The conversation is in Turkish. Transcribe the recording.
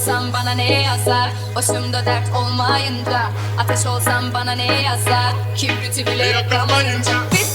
olsam bana ne yazar? Başımda dert olmayınca Ateş olsam bana ne yazar? Kibriti bile yakamayınca Biz